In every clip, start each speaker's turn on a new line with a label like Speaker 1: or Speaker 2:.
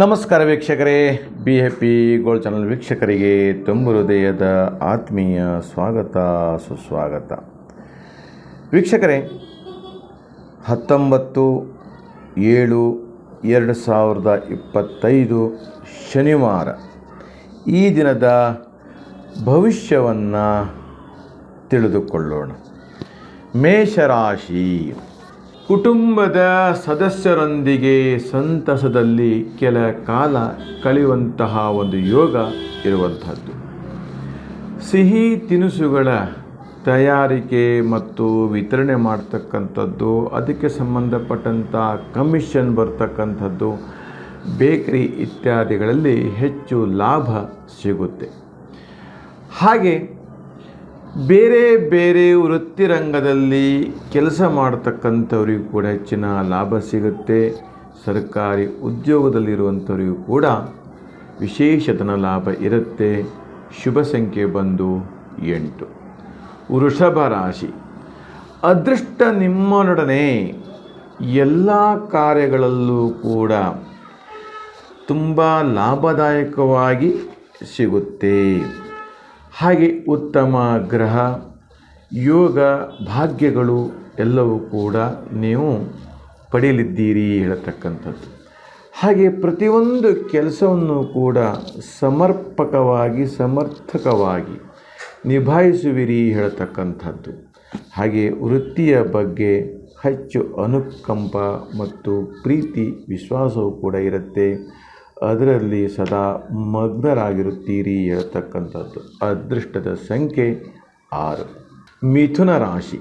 Speaker 1: ನಮಸ್ಕಾರ ವೀಕ್ಷಕರೇ. B A P gold channel ವೀಕ್ಷಕರಿಗೆ ತುಂಬ ಹೃದಯದ ಆತ್ಮೀಯ ಸ್ವಾಗತ, ಸುಸ್ವಾಗತ. ವೀಕ್ಷಕರೇ, ಹತ್ತೊಂಬತ್ತು ಏಳು ಎರಡು ಸಾವಿರದ ಇಪ್ಪತ್ತೈದು ಶನಿವಾರ. ಈ ದಿನದ ಭವಿಷ್ಯವನ್ನು ತಿಳಿದುಕೊಳ್ಳೋಣ. ಮೇಷರಾಶಿ. ಕುಟುಂಬದ ಸದಸ್ಯರೊಂದಿಗೆ ಸಂತಸದಲ್ಲಿ ಕೆಲ ಕಾಲ ಕಳೆಯುವಂತಹ ಒಂದು ಯೋಗ ಇರುವಂಥದ್ದು. ಸಿಹಿ ತಿನಿಸುಗಳ ತಯಾರಿಕೆ ಮತ್ತು ವಿತರಣೆ ಮಾಡ್ತಕ್ಕಂಥದ್ದು, ಅದಕ್ಕೆ ಸಂಬಂಧಪಟ್ಟಂಥ ಕಮಿಷನ್ ಬರ್ತಕ್ಕಂಥದ್ದು, ಬೇಕರಿ ಇತ್ಯಾದಿಗಳಲ್ಲಿ ಹೆಚ್ಚು ಲಾಭ ಸಿಗುತ್ತೆ. ಹಾಗೆ ಬೇರೆ ಬೇರೆ ವೃತ್ತಿ ರಂಗದಲ್ಲಿ ಕೆಲಸ ಮಾಡ್ತಕ್ಕಂಥವ್ರಿಗೂ ಕೂಡ ಹೆಚ್ಚಿನ ಲಾಭ ಸಿಗುತ್ತೆ. ಸರ್ಕಾರಿ ಉದ್ಯೋಗದಲ್ಲಿರುವಂಥವರಿಗೂ ಕೂಡ ವಿಶೇಷತನ ಲಾಭ ಇರುತ್ತೆ. ಶುಭ ಸಂಖ್ಯೆ ಬಂದು ಎಂಟು. ವೃಷಭ ರಾಶಿ. ಅದೃಷ್ಟ ನಿಮ್ಮನೊಡನೆ ಎಲ್ಲ ಕಾರ್ಯಗಳಲ್ಲೂ ಕೂಡ ತುಂಬ ಲಾಭದಾಯಕವಾಗಿ ಸಿಗುತ್ತೆ. ಹಾಗೆ ಉತ್ತಮ ಗ್ರಹ, ಯೋಗ ಭಾಗ್ಯಗಳು ಎಲ್ಲವೂ ಕೂಡ ನೀವು ಪಡೆಯಲಿದ್ದೀರಿ ಹೇಳತಕ್ಕಂಥದ್ದು. ಹಾಗೆ ಪ್ರತಿಯೊಂದು ಕೆಲಸವನ್ನು ಕೂಡ ಸಮರ್ಪಕವಾಗಿ, ಸಮರ್ಥಕವಾಗಿ ನಿಭಾಯಿಸುವಿರಿ ಹೇಳತಕ್ಕಂಥದ್ದು. ಹಾಗೆ ವೃತ್ತಿಯ ಬಗ್ಗೆ ಹೆಚ್ಚು ಅನುಕಂಪ ಮತ್ತು ಪ್ರೀತಿ, ವಿಶ್ವಾಸವೂ ಕೂಡ ಇರುತ್ತೆ. ಅದರಲ್ಲಿ ಸದಾ ಮಗ್ನರಾಗಿರುತ್ತೀರಿ ಹೇಳ್ತಕ್ಕಂಥದ್ದು ಅದೃಷ್ಟದ ಸಂಖ್ಯೆ ಆರು. ಮಿಥುನ ರಾಶಿ.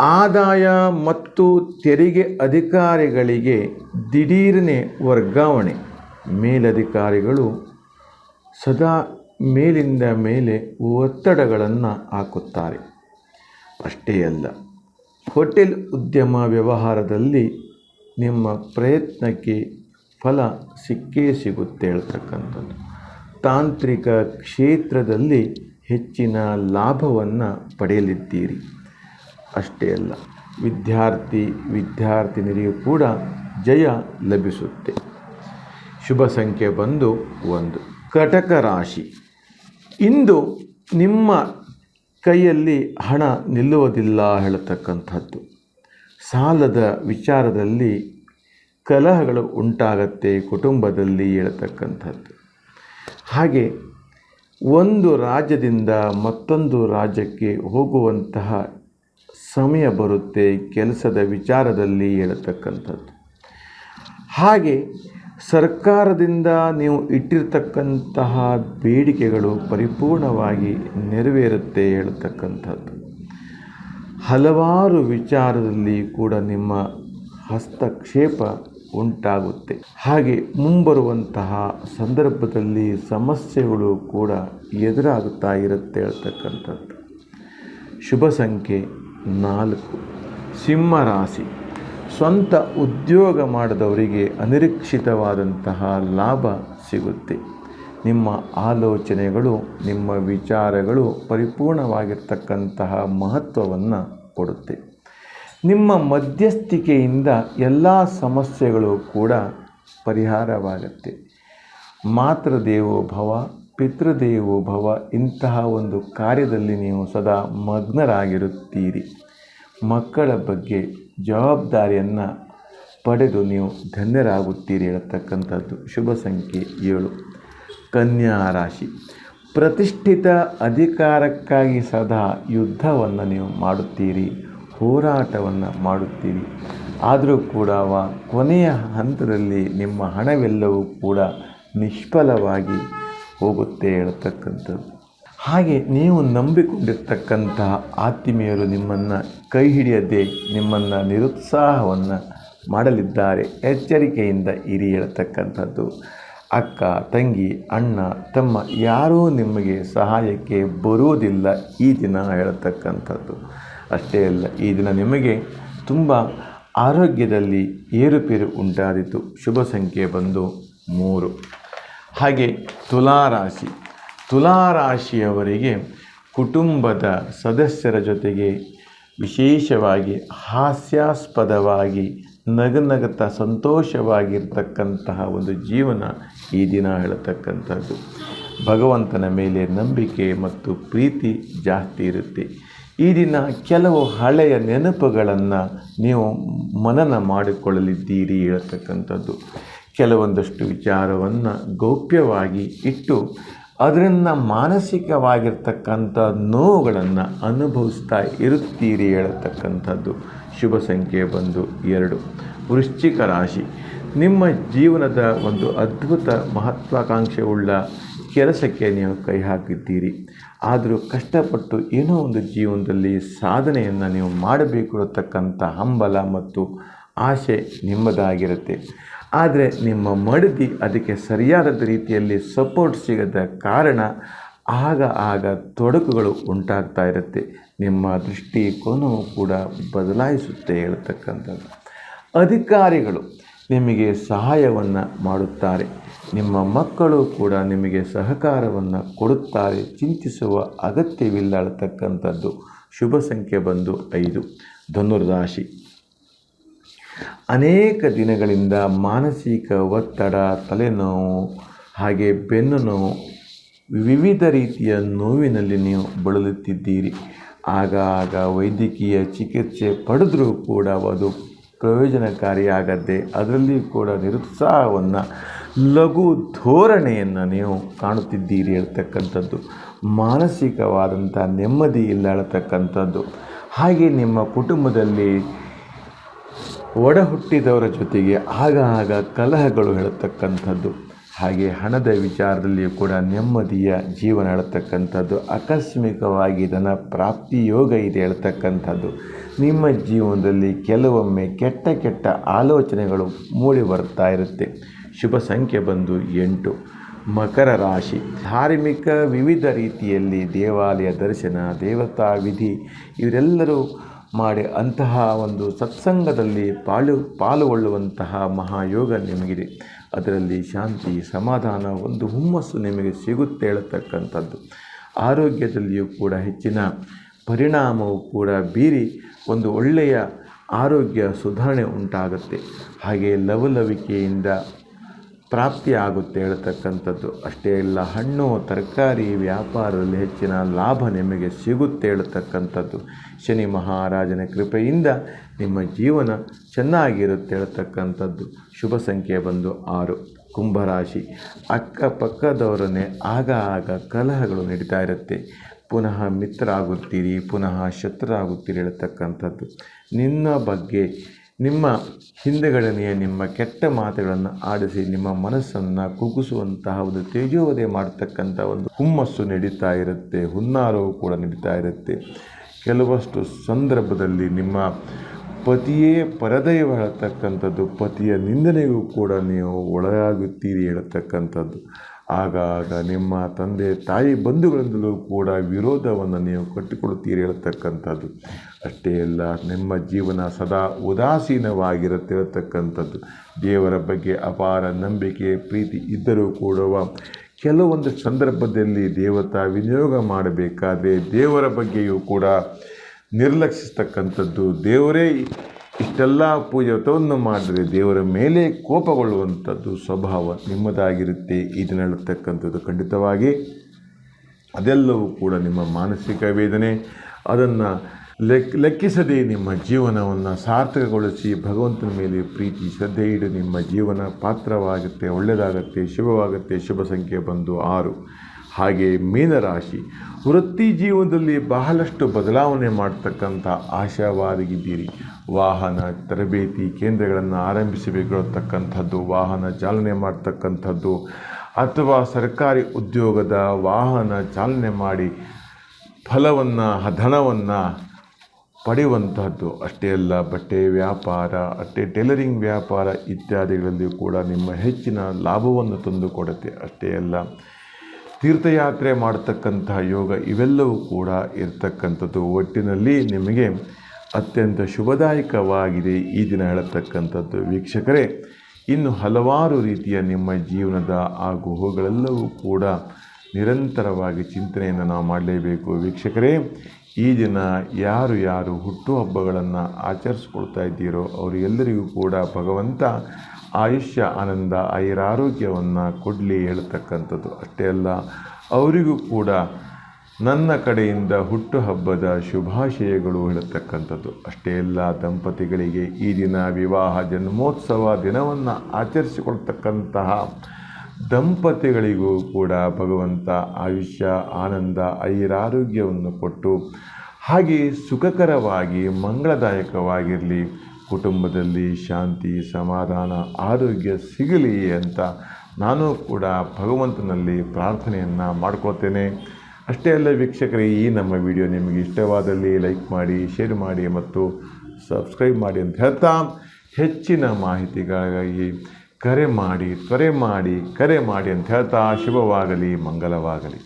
Speaker 1: ಆದಾಯ ಮತ್ತು ತೆರಿಗೆ ಅಧಿಕಾರಿಗಳಿಗೆ ದಿಢೀರನೆ ವರ್ಗಾವಣೆ. ಮೇಲಧಿಕಾರಿಗಳು ಸದಾ ಮೇಲಿಂದ ಮೇಲೆ ಒತ್ತಡಗಳನ್ನು ಹಾಕುತ್ತಾರೆ. ಅಷ್ಟೇ ಅಲ್ಲ, ಹೋಟೆಲ್ ಉದ್ಯಮ ವ್ಯವಹಾರದಲ್ಲಿ ನಿಮ್ಮ ಪ್ರಯತ್ನಕ್ಕೆ ಫಲ ಸಿಕ್ಕೇ ಸಿಗುತ್ತೆ ಹೇಳ್ತಕ್ಕಂಥದ್ದು. ತಾಂತ್ರಿಕ ಕ್ಷೇತ್ರದಲ್ಲಿ ಹೆಚ್ಚಿನ ಲಾಭವನ್ನು ಪಡೆಯಲಿದ್ದೀರಿ. ಅಷ್ಟೇ ಅಲ್ಲ, ವಿದ್ಯಾರ್ಥಿ ವಿದ್ಯಾರ್ಥಿನಿಯರಿಗೂ ಕೂಡ ಜಯ ಲಭಿಸುತ್ತೆ. ಶುಭ ಸಂಖ್ಯೆ ಬಂದು ಒಂದು. ಕಟಕ ರಾಶಿ. ಇಂದು ನಿಮ್ಮ ಕೈಯಲ್ಲಿ ಹಣ ನಿಲ್ಲುವುದಿಲ್ಲ ಹೇಳತಕ್ಕಂಥದ್ದು. ಸಾಲದ ವಿಚಾರದಲ್ಲಿ ಕಲಹಗಳು ಉಂಟಾಗತ್ತೆ ಕುಟುಂಬದಲ್ಲಿ ಹೇಳ್ತಕ್ಕಂಥದ್ದು. ಹಾಗೆ ಒಂದು ರಾಜ್ಯದಿಂದ ಮತ್ತೊಂದು ರಾಜ್ಯಕ್ಕೆ ಹೋಗುವಂತಹ ಸಮಯ ಬರುತ್ತೆ ಕೆಲಸದ ವಿಚಾರದಲ್ಲಿ ಹೇಳ್ತಕ್ಕಂಥದ್ದು. ಹಾಗೆ ಸರ್ಕಾರದಿಂದ ನೀವು ಇಟ್ಟಿರ್ತಕ್ಕಂತಹ ಬೇಡಿಕೆಗಳು ಪರಿಪೂರ್ಣವಾಗಿ ನೆರವೇರುತ್ತೆ ಹೇಳ್ತಕ್ಕಂಥದ್ದು. ಹಲವಾರು ವಿಚಾರದಲ್ಲಿ ಕೂಡ ನಿಮ್ಮ ಹಸ್ತಕ್ಷೇಪ ಉಂಟಾಗುತ್ತೆ. ಹಾಗೆ ಮುಂಬರುವಂತಹ ಸಂದರ್ಭದಲ್ಲಿ ಸಮಸ್ಯೆಗಳು ಕೂಡ ಎದುರಾಗುತ್ತಾ ಇರುತ್ತೆ ಹೇಳ್ತಕ್ಕಂಥದ್ದು ಶುಭ ಸಂಖ್ಯೆ ನಾಲ್ಕು. ಸಿಂಹರಾಶಿ ಸ್ವಂತ ಉದ್ಯೋಗ ಮಾಡಿದವರಿಗೆ ಅನಿರೀಕ್ಷಿತವಾದಂತಹ ಲಾಭ ಸಿಗುತ್ತೆ. ನಿಮ್ಮ ಆಲೋಚನೆಗಳು, ನಿಮ್ಮ ವಿಚಾರಗಳು ಪರಿಪೂರ್ಣವಾಗಿರ್ತಕ್ಕಂತಹ ಮಹತ್ವವನ್ನು ಕೊಡುತ್ತೆ. ನಿಮ್ಮ ಮಧ್ಯಸ್ಥಿಕೆಯಿಂದ ಎಲ್ಲ ಸಮಸ್ಯೆಗಳು ಕೂಡ ಪರಿಹಾರವಾಗುತ್ತೆ. ಮಾತೃದೇವೋ ಭವ, ಪಿತೃದೇವೋ ಭವ ಇಂತಹ ಒಂದು ಕಾರ್ಯದಲ್ಲಿ ನೀವು ಸದಾ ಮಗ್ನರಾಗಿರುತ್ತೀರಿ. ಮಕ್ಕಳ ಬಗ್ಗೆ ಜವಾಬ್ದಾರಿಯನ್ನು ಪಡೆದು ನೀವು ಧನ್ಯರಾಗುತ್ತೀರಿ ಹೇಳತಕ್ಕಂಥದ್ದು. ಶುಭ ಸಂಖ್ಯೆ ಏಳು. ಕನ್ಯಾ ರಾಶಿ. ಪ್ರತಿಷ್ಠಿತ ಅಧಿಕಾರಕ್ಕಾಗಿ ಸದಾ ಯುದ್ಧವನ್ನು ನೀವು ಮಾಡುತ್ತೀರಿ. ಹೋರಾಟವನ್ನು ಮಾಡುತ್ತೀರಿ. ಆದರೂ ಕೂಡ ಕೊನೆಯ ಹಂತದಲ್ಲಿ ನಿಮ್ಮ ಹಣವೆಲ್ಲವೂ ಕೂಡ ನಿಷ್ಫಲವಾಗಿ ಹೋಗುತ್ತೆ ಹೇಳ್ತಕ್ಕಂಥದ್ದು. ಹಾಗೆ ನೀವು ನಂಬಿಕೊಂಡಿರ್ತಕ್ಕಂತಹ ಆತ್ಮೀಯರು ನಿಮ್ಮನ್ನು ಕೈ ಹಿಡಿಯದೆ ನಿಮ್ಮನ್ನು ನಿರುತ್ಸಾಹವನ್ನು ಮಾಡಲಿದ್ದಾರೆ. ಎಚ್ಚರಿಕೆಯಿಂದ ಇರಿ ಹೇಳ್ತಕ್ಕಂಥದ್ದು. ಅಕ್ಕ, ತಂಗಿ, ಅಣ್ಣ, ತಮ್ಮ ಯಾರೂ ನಿಮಗೆ ಸಹಾಯಕ್ಕೆ ಬರುವುದಿಲ್ಲ ಈ ದಿನ ಹೇಳ್ತಕ್ಕಂಥದ್ದು. ಅಷ್ಟೇ ಅಲ್ಲ, ಈ ದಿನ ನಿಮಗೆ ತುಂಬ ಆರೋಗ್ಯದಲ್ಲಿ ಏರುಪೇರು ಉಂಟಾದಿತು. ಶುಭ ಸಂಖ್ಯೆ ಬಂದು ಮೂರು. ಹಾಗೆ ತುಲಾರಾಶಿ. ತುಲಾರಾಶಿಯವರಿಗೆ ಕುಟುಂಬದ ಸದಸ್ಯರ ಜೊತೆಗೆ ವಿಶೇಷವಾಗಿ ಹಾಸ್ಯಾಸ್ಪದವಾಗಿ ನಗನಗತ ಸಂತೋಷವಾಗಿರ್ತಕ್ಕಂತಹ ಒಂದು ಜೀವನ ಈ ದಿನ ಹೇಳತಕ್ಕಂಥದ್ದು. ಭಗವಂತನ ಮೇಲೆ ನಂಬಿಕೆ ಮತ್ತು ಪ್ರೀತಿ ಜಾಸ್ತಿ ಇರುತ್ತೆ. ಈ ದಿನ ಕೆಲವು ಹಳೆಯ ನೆನಪುಗಳನ್ನು ನೀವು ಮನನ ಮಾಡಿಕೊಳ್ಳಲಿದ್ದೀರಿ ಹೇಳ್ತಕ್ಕಂಥದ್ದು. ಕೆಲವೊಂದಷ್ಟು ವಿಚಾರವನ್ನು ಗೌಪ್ಯವಾಗಿ ಇಟ್ಟು ಅದರಿಂದ ಮಾನಸಿಕವಾಗಿರ್ತಕ್ಕಂಥ ನೋವುಗಳನ್ನು ಅನುಭವಿಸ್ತಾ ಇರುತ್ತೀರಿ ಹೇಳತಕ್ಕಂಥದ್ದು. ಶುಭ ಸಂಖ್ಯೆ ಬಂದು ಎರಡು. ವೃಶ್ಚಿಕ ರಾಶಿ. ನಿಮ್ಮ ಜೀವನದ ಒಂದು ಅದ್ಭುತ ಮಹತ್ವಾಕಾಂಕ್ಷೆ ಉಳ್ಳ ಕೆಲಸಕ್ಕೆ ನೀವು ಕೈ ಹಾಕಿದ್ದೀರಿ. ಆದರೂ ಕಷ್ಟಪಟ್ಟು ಏನೋ ಒಂದು ಜೀವನದಲ್ಲಿ ಸಾಧನೆಯನ್ನು ನೀವು ಮಾಡಬೇಕು ಇರತಕ್ಕಂಥ ಹಂಬಲ ಮತ್ತು ಆಸೆ ನಿಮ್ಮದಾಗಿರುತ್ತೆ. ಆದರೆ ನಿಮ್ಮ ಮಡದಿ ಅದಕ್ಕೆ ಸರಿಯಾದ ರೀತಿಯಲ್ಲಿ ಸಪೋರ್ಟ್ ಸಿಗದ ಕಾರಣ ಆಗ ಆಗ ತೊಡಕುಗಳು ಉಂಟಾಗ್ತಾ ಇರುತ್ತೆ. ನಿಮ್ಮ ದೃಷ್ಟಿಕೋನವು ಕೂಡ ಬದಲಾಯಿಸುತ್ತೆ ಹೇಳ್ತಕ್ಕಂಥದ್ದು. ಅಧಿಕಾರಿಗಳು ನಿಮಗೆ ಸಹಾಯವನ್ನು ಮಾಡುತ್ತಾರೆ. ನಿಮ್ಮ ಮಕ್ಕಳು ಕೂಡ ನಿಮಗೆ ಸಹಕಾರವನ್ನು ಕೊಡುತ್ತಾರೆ, ಚಿಂತಿಸುವ ಅಗತ್ಯವಿಲ್ಲ ಅಳತಕ್ಕಂಥದ್ದು ಶುಭ ಸಂಖ್ಯೆ ಬಂದು ಐದು. ಧನುರ್ರಾಶಿ. ಅನೇಕ ದಿನಗಳಿಂದ ಮಾನಸಿಕ ಒತ್ತಡ, ತಲೆನೋವು, ಹಾಗೆ ಬೆನ್ನು ನೋವು, ವಿವಿಧ ರೀತಿಯ ನೋವಿನಲ್ಲಿ ನೀವು ಬಳಲುತ್ತಿದ್ದೀರಿ. ಆಗ ಆಗ ವೈದ್ಯಕೀಯ ಚಿಕಿತ್ಸೆ ಪಡೆದರೂ ಕೂಡ ಅದು ಪ್ರಯೋಜನಕಾರಿಯಾಗದೆ ಅದರಲ್ಲಿ ಕೂಡ ನಿರುತ್ಸಾಹವನ್ನು ಲಘು ಧೋರಣೆಯನ್ನು ನೀವು ಕಾಣುತ್ತಿದ್ದೀರಿ ಹೇಳ್ತಕ್ಕಂಥದ್ದು. ಮಾನಸಿಕವಾದಂಥ ನೆಮ್ಮದಿ ಇಲ್ಲ ಹೇಳ್ತಕ್ಕಂಥದ್ದು. ಹಾಗೆ ನಿಮ್ಮ ಕುಟುಂಬದಲ್ಲಿ ಒಡ ಹುಟ್ಟಿದವರ ಜೊತೆಗೆ ಆಗ ಆಗ ಕಲಹಗಳು ಹೇಳತಕ್ಕಂಥದ್ದು. ಹಾಗೆ ಹಣದ ವಿಚಾರದಲ್ಲಿಯೂ ಕೂಡ ನೆಮ್ಮದಿಯ ಜೀವನ ಹೇಳ್ತಕ್ಕಂಥದ್ದು. ಆಕಸ್ಮಿಕವಾಗಿ ಧನ ಪ್ರಾಪ್ತಿ ಯೋಗ ಇದೆ ಹೇಳ್ತಕ್ಕಂಥದ್ದು. ನಿಮ್ಮ ಜೀವನದಲ್ಲಿ ಕೆಲವೊಮ್ಮೆ ಕೆಟ್ಟ ಕೆಟ್ಟ ಆಲೋಚನೆಗಳು ಮೂಡಿ ಬರ್ತಾ ಇರುತ್ತೆ. ಶುಭ ಸಂಖ್ಯೆ ಬಂದು ಎಂಟು. ಮಕರ ರಾಶಿ. ಧಾರ್ಮಿಕ ವಿವಿಧ ರೀತಿಯಲ್ಲಿ ದೇವಾಲಯ ದರ್ಶನ, ದೇವತಾ ವಿಧಿ ಇವರೆಲ್ಲರೂ ಮಾಡಿ ಅಂತಹ ಒಂದು ಸತ್ಸಂಗದಲ್ಲಿ ಪಾಲು, ಪಾಲುಗೊಳ್ಳುವಂತಹ ಮಹಾಯೋಗ ನಿಮಗಿದೆ. ಅದರಲ್ಲಿ ಶಾಂತಿ, ಸಮಾಧಾನ, ಒಂದು ಹುಮ್ಮಸ್ಸು ನಿಮಗೆ ಸಿಗುತ್ತೆ ಹೇಳತಕ್ಕಂಥದ್ದು. ಆರೋಗ್ಯದಲ್ಲಿಯೂ ಕೂಡ ಹೆಚ್ಚಿನ ಪರಿಣಾಮವು ಕೂಡ ಬೀರಿ ಒಂದು ಒಳ್ಳೆಯ ಆರೋಗ್ಯ ಸುಧಾರಣೆ ಉಂಟಾಗುತ್ತೆ. ಹಾಗೆ ಲವಲವಿಕೆಯಿಂದ ಪ್ರಾಪ್ತಿಯಾಗುತ್ತೆ ಹೇಳ್ತಕ್ಕಂಥದ್ದು. ಅಷ್ಟೇ ಇಲ್ಲ, ಹಣ್ಣು, ತರಕಾರಿ, ವ್ಯಾಪಾರದಲ್ಲಿ ಹೆಚ್ಚಿನ ಲಾಭ ನಿಮಗೆ ಸಿಗುತ್ತೆ ಹೇಳ್ತಕ್ಕಂಥದ್ದು. ಶನಿ ಮಹಾರಾಜನ ಕೃಪೆಯಿಂದ ನಿಮ್ಮ ಜೀವನ ಚೆನ್ನಾಗಿರುತ್ತೆ ಹೇಳ್ತಕ್ಕಂಥದ್ದು. ಶುಭ ಸಂಖ್ಯೆ ಬಂದು ಆರು. ಕುಂಭರಾಶಿ. ಅಕ್ಕಪಕ್ಕದವರನ್ನೇ ಆಗ ಆಗ ಕಲಹಗಳು ನಡೀತಾ ಇರುತ್ತೆ. ಪುನಃ ಮಿತ್ರ ಆಗುತ್ತೀರಿ ಪುನಃ ಶತ್ರುರಾಗುತ್ತೀರಿ ಹೇಳ್ತಕ್ಕಂಥದ್ದು. ನಿನ್ನ ಬಗ್ಗೆ ನಿಮ್ಮ ಹಿಂದೆಗಡನೆಯ ನಿಮ್ಮ ಕೆಟ್ಟ ಮಾತುಗಳನ್ನು ಆಡಿಸಿ ನಿಮ್ಮ ಮನಸ್ಸನ್ನು ಕುಗ್ಗಿಸುವಂತಹ ಒಂದು ತೇಜೋವಧೆ ಮಾಡತಕ್ಕಂಥ ಒಂದು ಹುಮ್ಮಸ್ಸು ನಡೀತಾ ಇರುತ್ತೆ, ಹುನ್ನಾರವು ಕೂಡ ನಡೀತಾ ಇರುತ್ತೆ. ಕೆಲವಷ್ಟು ಸಂದರ್ಭದಲ್ಲಿ ನಿಮ್ಮ ಪತಿಯೇ ಪರದೈವ ಹೇಳತಕ್ಕಂಥದ್ದು ಪತಿಯ ನಿಂದನೆಗೂ ಕೂಡ ನೀವು ಒಳಗಾಗುತ್ತೀರಿ ಹೇಳತಕ್ಕಂಥದ್ದು. ಆಗಾಗ ನಿಮ್ಮ ತಂದೆ ತಾಯಿ ಬಂಧುಗಳಿಂದಲೂ ಕೂಡ ವಿರೋಧವನ್ನು ನೀವು ಕಟ್ಟಿಕೊಡುತ್ತೀರಿ ಹೇಳ್ತಕ್ಕಂಥದ್ದು. ಅಷ್ಟೇ ಅಲ್ಲ, ನಿಮ್ಮ ಜೀವನ ಸದಾ ಉದಾಸೀನವಾಗಿರುತ್ತೆ ಹೇಳ್ತಕ್ಕಂಥದ್ದು. ದೇವರ ಬಗ್ಗೆ ಅಪಾರ ನಂಬಿಕೆ, ಪ್ರೀತಿ ಇದ್ದರೂ ಕೂಡ ಕೆಲವೊಂದು ಸಂದರ್ಭದಲ್ಲಿ ದೇವತಾ ವಿನಿಯೋಗ ಮಾಡಬೇಕಾದ್ರೆ ದೇವರ ಬಗ್ಗೆಯೂ ಕೂಡ ನಿರ್ಲಕ್ಷಿಸ್ತಕ್ಕಂಥದ್ದು. ದೇವರೇ ಇಷ್ಟೆಲ್ಲ ಪೂಜೆ ವ್ರತವನ್ನು ಮಾಡಿದರೆ ದೇವರ ಮೇಲೆ ಕೋಪಗೊಳ್ಳುವಂಥದ್ದು ಸ್ವಭಾವ ನಿಮ್ಮದಾಗಿರುತ್ತೆ. ಇದನ್ನು ಹೇಳತಕ್ಕಂಥದ್ದು ಖಂಡಿತವಾಗಿ. ಅದೆಲ್ಲವೂ ಕೂಡ ನಿಮ್ಮ ಮಾನಸಿಕ ವೇದನೆ. ಅದನ್ನು ಲೆಕ್, ಲೆಕ್ಕಿಸದೆ ನಿಮ್ಮ ಜೀವನವನ್ನು ಸಾರ್ಥಕಗೊಳಿಸಿ ಭಗವಂತನ ಮೇಲೆ ಪ್ರೀತಿ, ಶ್ರದ್ಧೆ ಇಡು ನಿಮ್ಮ ಜೀವನ ಪಾತ್ರವಾಗುತ್ತೆ, ಒಳ್ಳೆಯದಾಗುತ್ತೆ, ಶುಭವಾಗುತ್ತೆ. ಶುಭ ಸಂಖ್ಯೆ ಬಂದು ಆರು. ಹಾಗೆ ಮೀನರಾಶಿ. ವೃತ್ತಿ ಜೀವನದಲ್ಲಿ ಬಹಳಷ್ಟು ಬದಲಾವಣೆ ಮಾಡ್ತಕ್ಕಂಥ ಆಶಾವಾದಿಗಿದ್ದೀರಿ. ವಾಹನ, ತರಬೇತಿ ಕೇಂದ್ರಗಳನ್ನು ಆರಂಭಿಸಬೇಕಿರತಕ್ಕಂಥದ್ದು ವಾಹನ ಚಾಲನೆ ಮಾಡ್ತಕ್ಕಂಥದ್ದು, ಅಥವಾ ಸರ್ಕಾರಿ ಉದ್ಯೋಗದ ವಾಹನ ಚಾಲನೆ ಮಾಡಿ ಫಲವನ್ನು ಧನವನ್ನು ಪಡೆಯುವಂತಹದ್ದು. ಅಷ್ಟೇ ಅಲ್ಲ, ಬಟ್ಟೆ ವ್ಯಾಪಾರ, ಅಷ್ಟೇ ಟೈಲರಿಂಗ್ ವ್ಯಾಪಾರ ಇತ್ಯಾದಿಗಳಲ್ಲಿ ಕೂಡ ನಿಮ್ಮ ಹೆಚ್ಚಿನ ಲಾಭವನ್ನು ತಂದುಕೊಡುತ್ತೆ. ಅಷ್ಟೇ ಅಲ್ಲ ತೀರ್ಥಯಾತ್ರೆ ಮಾಡತಕ್ಕಂತಹ ಯೋಗ ಇವೆಲ್ಲವೂ ಕೂಡ ಇರತಕ್ಕಂಥದ್ದು. ಒಟ್ಟಿನಲ್ಲಿ ನಿಮಗೆ ಅತ್ಯಂತ ಶುಭದಾಯಕವಾಗಿದೆ ಈ ದಿನ ಹೇಳತಕ್ಕಂಥದ್ದು. ವೀಕ್ಷಕರೇ, ಇನ್ನು ಹಲವಾರು ರೀತಿಯ ನಿಮ್ಮ ಜೀವನದ ಆಗು ಹೋಗಳೆಲ್ಲವೂ ಕೂಡ ನಿರಂತರವಾಗಿ ಚಿಂತನೆಯನ್ನು ನಾವು ಮಾಡಲೇಬೇಕು. ವೀಕ್ಷಕರೇ ಈ ದಿನ ಯಾರು ಯಾರು ಹುಟ್ಟುಹಬ್ಬಗಳನ್ನು ಆಚರಿಸ್ಕೊಳ್ತಾ ಇದ್ದೀರೋ ಅವರು ಎಲ್ಲರಿಗೂ ಕೂಡ ಭಗವಂತ ಆಯುಷ್ಯ, ಆನಂದ ಐರಾರೋಗ್ಯವನ್ನು ಕೊಡಲಿ ಹೇಳ್ತಕ್ಕಂಥದ್ದು. ಅಷ್ಟೇ ಅಲ್ಲ, ಅವರಿಗೂ ಕೂಡ ನನ್ನ ಕಡೆಯಿಂದ ಹುಟ್ಟುಹಬ್ಬದ ಶುಭಾಶಯಗಳು ಹೇಳತಕ್ಕಂಥದ್ದು. ಅಷ್ಟೇ ಅಲ್ಲ, ದಂಪತಿಗಳಿಗೆ ಈ ದಿನ ವಿವಾಹ, ಜನ್ಮೋತ್ಸವ ದಿನವನ್ನು ಆಚರಿಸಿಕೊಳ್ತಕ್ಕಂತಹ ದಂಪತಿಗಳಿಗೂ ಕೂಡ ಭಗವಂತ ಆಯುಷ್ಯ, ಆನಂದ ಐರಾರೋಗ್ಯವನ್ನು ಕೊಟ್ಟು ಹಾಗೆ ಸುಖಕರವಾಗಿ, ಮಂಗಳದಾಯಕವಾಗಿರಲಿ, ಕುಟುಂಬದಲ್ಲಿ ಶಾಂತಿ, ಸಮಾಧಾನ, ಆರೋಗ್ಯ ಸಿಗಲಿ ಅಂತ ನಾನು ಕೂಡ ಭಗವಂತನಲ್ಲಿ ಪ್ರಾರ್ಥನೆಯನ್ನು ಮಾಡ್ಕೊಳ್ತೇನೆ. ಅಷ್ಟೇ ಅಲ್ಲ ವೀಕ್ಷಕರೇ, ಈ ನಮ್ಮ ವಿಡಿಯೋ ನಿಮಗೆ ಇಷ್ಟವಾದಲ್ಲಿ ಲೈಕ್ ಮಾಡಿ, ಶೇರ್ ಮಾಡಿ ಮತ್ತು ಸಬ್ಸ್ಕ್ರೈಬ್ ಮಾಡಿ ಅಂತ ಹೇಳ್ತಾ ಹೆಚ್ಚಿನ ಮಾಹಿತಿಗಾಗಿ ಕರೆ ಮಾಡಿ ತ್ವರೆ ಮಾಡಿ ಕರೆ ಮಾಡಿ ಅಂತ ಹೇಳ್ತಾ ಶುಭವಾಗಲಿ ಮಂಗಲವಾಗಲಿ.